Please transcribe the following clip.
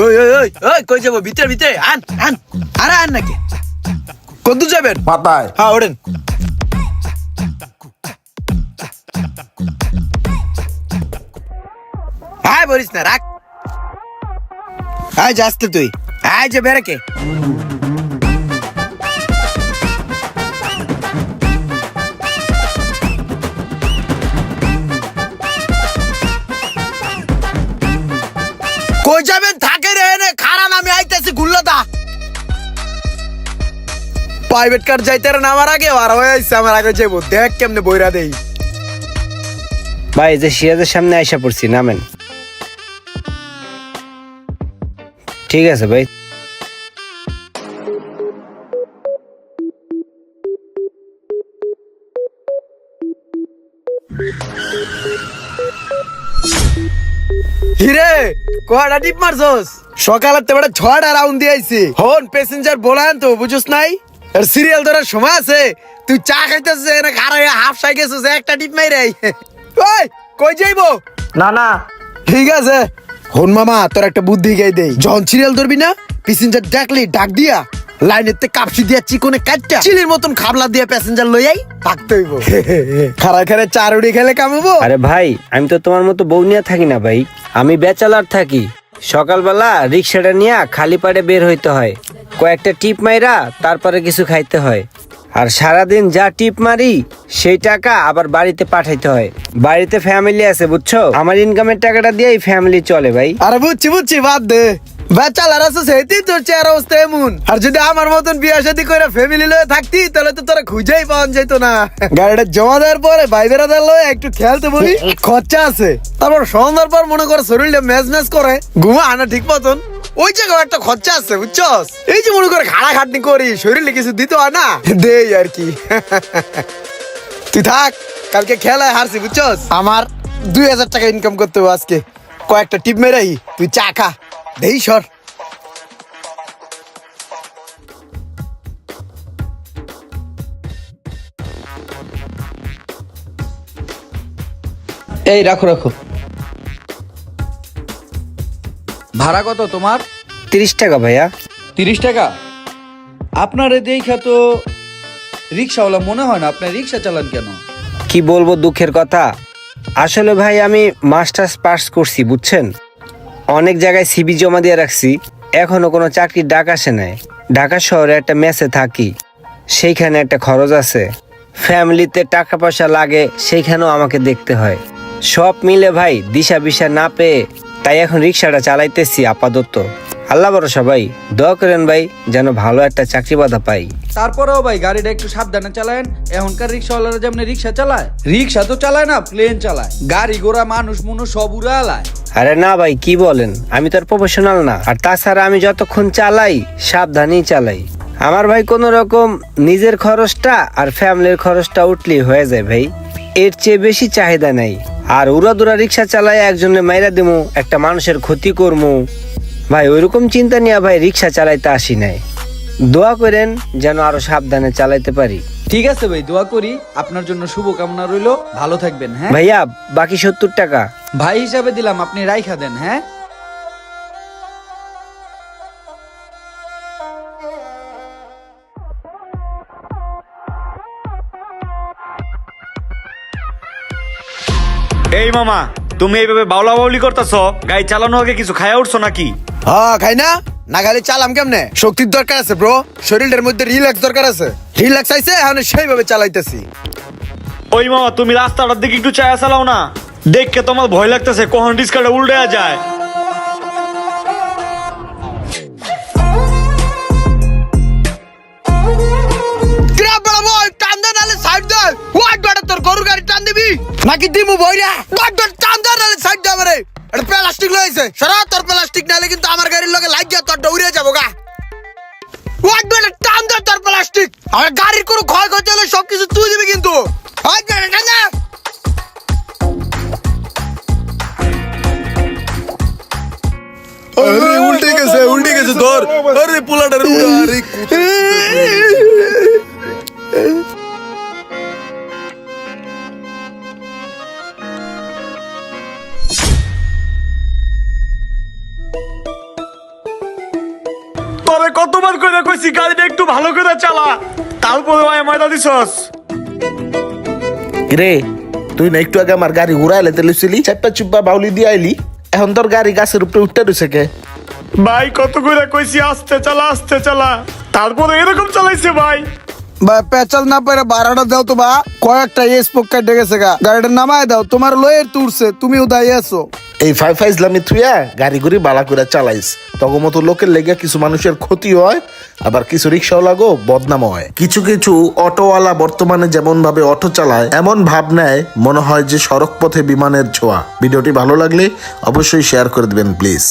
ওই ওই ওই ওই কই যাব? ভিতরে ভিতরে আন আন। আরে আন নাকি? কত যাবেন? পাতায়। হ্যাঁ ওড়েন হ্যাঁ বলিস না রাখ। হ্যাঁ যাস তুই। হ্যাঁ যে কই প্রাইভেট কার যাইতে রে নামার আগে আর হয়ে আইছে আমার আগে যাইবো। দেখ কেমনে বইরা দেই। ভাই এই যে সিরাজের সামনে আইসা পড়ছি নামেন। ঠিক আছে ভাই। হিরে কয়টা টিপ মারছস? সকালের তো বেটা ছয়টা রাউন্ড দিয়েছি হন প্যাসেঞ্জার বলান তো বুঝছ নাই? আর সিরিয়াল ধরার সময় আছে? তুই চা খাইতেছিস এনে খারাই হাফ সাই গেছিস একটা টিপ মাইরে আই। ওই কই যাইবো? না না। ঠিক আছে। হন মামা তোর একটা বুদ্ধি গাই দেই। যখন সিরিয়াল ধরবি না প্যাসেঞ্জার ডাকলি ডাক দিয়া লাইনের তে কাপসি দিয়া চিকনে কাটটা চিলির মতন খাবলা দিয়া প্যাসেঞ্জার লই আই থাকতে হইব। খারা খারা চার উড়ি খেলে কামাবো। আরে ভাই আমি তো তোমার মতো বউ নিয়ে থাকি না ভাই। আমি বেচালার থাকি। সকালবেলা রিক্সাটা নিয়ে খালি পাড়ে বের হইতে হয়। কয়েকটা টিপ মাইরা তারপরে কিছু খাইতে হয়। আর সারাদিন যা টিপ মারি, সেই টাকা আবার বাড়িতে পাঠাইতে হয়। বাড়িতে ফ্যামিলি আছে, বুঝছ? আমার ইনকামের টাকাটা দিয়েই ফ্যামিলি চলে, ভাই। আরে বুঝছি বুঝছি, বাদ দে। বেচালার আছে সেইটি তোর চেয়ার অবস্থা এমন। আর যদি আমার মতন বিয়া শাদী করে ফ্যামিলি লয়ে থাকতি, তাহলে তো তোরা খুঁজেই পাওয়া যেত না। গাড়িটা জমা দেওয়ার পরে ভাই বেড়াদার লয়ে একটু খেলতে বলি, খরচা আছে। তারপর সন্ধ্যার পর মনে করে শরীরটা ম্যাচ ম্যাচ করে, ঘুমা আনা ঠিক মতন। ওই জায়গায় একটা খরচা আছে, বুঝছস? এই যে মনে করে খাড়া খাটনি করি, শরীরে কিছু দিতে হয় না? দেই আর কি। তুই থাক, কালকে খেলায় হারছি, বুঝছস? আমার দুই হাজার টাকা ইনকাম করতে হবে আজকে। কয়েকটা টিপ মেরাই, তুই চা খা। দেই সর। এই, রাখো রাখো। ভাড়া কত তোমার? তিরিশ টাকা ভাইয়া। তিরিশ টাকা? আপনার দেখা তো রিক্সাওয়ালা মনে হয় না আপনি রিক্সা চালান কেন? কি বলব দুঃখের কথা? আসলে ভাই আমি মাস্টার্স পাস করছি বুঝছেন? অনেক জায়গায় সিবি জমা দিয়ে রাখছি এখনও কোনো চাকরির ডাক আসে নাই। ঢাকা শহরে একটা মেসে থাকি সেইখানে একটা খরচ আছে। ফ্যামিলিতে টাকা পয়সা লাগে সেইখানেও আমাকে দেখতে হয়। সব মিলে ভাই দিশা বিশা না পেয়ে তাই এখন রিক্সাটা চালাইতেছি আপাতত। আল্লাহ ভরসা ভাই দোয়া করেন ভাই যেন ভালো একটা চাকরি বাধা পাই। তারপরেও ভাই গাড়িটা একটু সাবধানে চালায়েন এখনকার রিক্সাওয়ালারা যেমন রিক্সা চালায়। রিক্সা তো চালায় না প্লেন চালায়। গাড়ি ঘোড়া মানুষ মানুষ সব উড়ে আলায়। আরে না ভাই কি বলেন? আমি তো আর প্রফেশনাল না। আর তাছাড়া আমি যতক্ষণ চালাই সাবধানেই চালাই। আমার ভাই কোনো রকম নিজের খরচটা আর ফ্যামিলির খরচটা উঠলেই হয়ে যায় ভাই। এর চেয়ে বেশি চাহিদা নাই। আর উড়াদুরা রিক্সা চালাই একজনে মাইরা দিমু একটা মানুষের ক্ষতি করমু। ভাই ওইরকম চিন্তা নিয়ে ভাই রিক্সা চালাইতে আসি নাই। দোয়া করেন যেন আরও সাবধানে চালাইতে পারি। ঠিক আছে ভাই দোয়া করি। আপনার জন্য শুভকামনা রইল। ভালো থাকবেন হ্যাঁ? ভাইয়া বাকি সত্তর টাকা। ভাই হিসাবে দিলাম আপনি রাইখা দেন হ্যাঁ? এই মামা তুমি এইভাবে বাউলা বাউলি করতেছ গাড়ি চালানো আগে কিছু খায়া উঠছো নাকি? হ্যাঁ খাই না? না খালি চালাম কেমনে? শক্তির দরকার আছে ব্রো শরীরের মধ্যে রিল্যাক্স দরকার আছে। রিল্যাক্স আইছে এখন সেইভাবে চালাইতেছি। ওই মামা তুমি রাস্তাটার দিকে একটু চায়া চালাও না। দেখকে তোমার ভয় লাগতেছে কখন রিস্কাটা উল্টে যায়। নালে সাইড দে। ওয়াট বেটা তোর গরুর গাড়ি টান দিবি। নাকি দিমু বইরা? ডট ডট টান দে নালে সাইড দে আমারে। এটা প্লাস্টিক লইছে সরা তোর প্লাস্টিক নালে কিন্তু আমার গাড়ির লগে লাগিয়া তোর দৌড়ে যাব গা। ওয়াট বেটা টান দে তোর প্লাস্টিক আমার গাড়ির কোনো ক্ষয় করতে হলে সবকিছু তুই দিবি কিন্তু। হাই বেটা টান দে। আরে উল্টে গেছে উল্টে গেছে ধর। আরে পোলাটার উড়া আরে তোরে কতবার করে কইছি গাড়িটা একটু ভালো করে চালা। তারপরে ভাই ময়দা দিছস। রে তুই না একটু আগে আমার গাড়ি ঘুরাইলে তেলিছিলি চাপ্পা চুপ্পা বাউলি দিয়ে আইলি এখন তোর গাড়ি গাছের উপরে উঠতে রয়েছে কে? ভাই কত করে কইছি আস্তে চালা আস্তে চালা। তারপরে এরকম চালাইছে ভাই। পেঁচাল না পারে বারোটা দাও তো বা। কয়েকটা এস কাটে গেছে গা। গাড়িটা নামায় দাও, তোমার লয়ের তুলছে তুমিও দাঁড়িয়ে আছো। এই ফাই ফাই ইসলামী থুইয়া গাড়ি গুড়ি বালা করে চালাইস। তখন মতো লোকের লেগে কিছু মানুষের ক্ষতি হয়, আবার কিছু রিক্সাও লাগো বদনাম হয়। কিছু কিছু অটোওয়ালা বর্তমানে যেমন ভাবে অটো চালায়, এমন ভাব নেয়, মনে হয় যে সড়ক পথে বিমানের ছোঁয়া। ভিডিওটি ভালো লাগলে অবশ্যই শেয়ার করে দিবেন প্লিজ